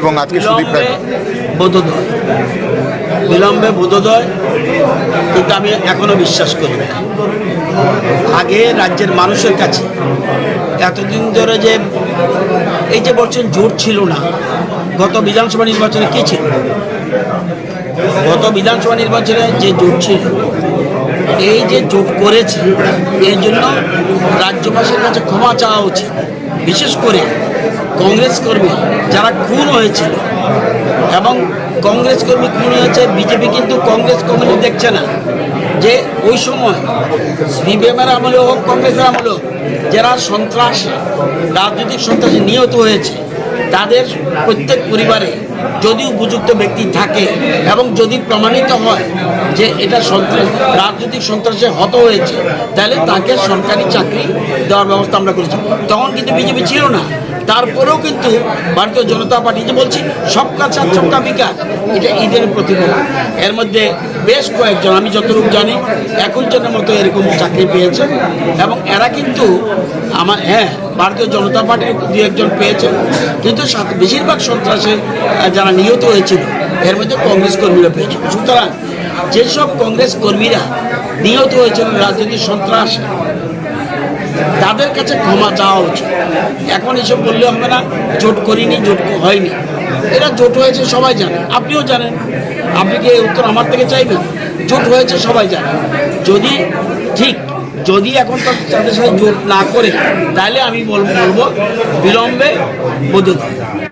এবং আজকে সুদীপ রায়। বোধোদয়। বিলম্বে বোধোদয় কিন্তু আমি এখনও বিশ্বাস করি না। আগে রাজ্যের মানুষের কাছে এতদিন ধরে যে এই যে বলছেন জোট ছিল না গত বিধানসভা নির্বাচনে কী ছিল? গত বিধানসভা নির্বাচনে যে জোট ছিল এই যে জোট করেছে এই জন্য রাজ্যবাসীর কাছে ক্ষমা চাওয়া উচিত। বিশেষ করে কংগ্রেস কর্মী যারা খুন হয়েছিল। এবং কংগ্রেস কর্মী খুন হয়েছে, বিজেপি কিন্তু কংগ্রেস কর্মী দেখছে না। যে ওই সময় সিপিএমের আমলে হোক, কংগ্রেসের আমলে হোক, যারা সন্ত্রাস, রাজনৈতিক সন্ত্রাসে নিহত হয়েছে, তাদের প্রত্যেক পরিবারে যদি উপযুক্ত ব্যক্তি থাকে এবং যদি প্রমাণিত হয় যে এটা সন্ত্রাস, রাজনৈতিক সন্ত্রাসে হত হয়েছে, তাহলে তাকে সরকারি চাকরি দেওয়ার ব্যবস্থা আমরা করেছি। তখন কিন্তু বিজেপি ছিল না। তারপরেও কিন্তু ভারতীয় জনতা পার্টি যে বলছি, সব কাজ সবকা বিকাশ, এটা ঈদের প্রতিফলন এর মধ্যে বেশ কয়েকজন, আমি যতটুকু জানি, একুশ জনের মতো এরকম চাকরি পেয়েছে। এবং এরা কিন্তু আমার হ্যাঁ ভারতীয় জনতা পার্টির দু একজন পেয়েছে। কিন্তু বেশিরভাগ সন্ত্রাসে যারা নিহত হয়েছিল, এর মধ্যে কংগ্রেস কর্মীরা পেয়েছিল সুতরাং যেসব কংগ্রেস কর্মীরা নিহত হয়েছিল, রাজনৈতিক সন্ত্রাসে তাদের কাছে ক্ষমা চাওয়া উচিত। এখন এসব বললে হবে না, জোট করিনি, জোট হয়নি। এরা জোট হয়েছে, সবাই জানে। আপনিও জানেন। আপনি কি উত্তর আমার থেকে চাইবেন? জোট হয়েছে, সবাই জানে। যদি ঠিক, যদি এখন তাদের সাথে জোট না করে, তাহলে আমি বলব বলব বিলম্বে বোধ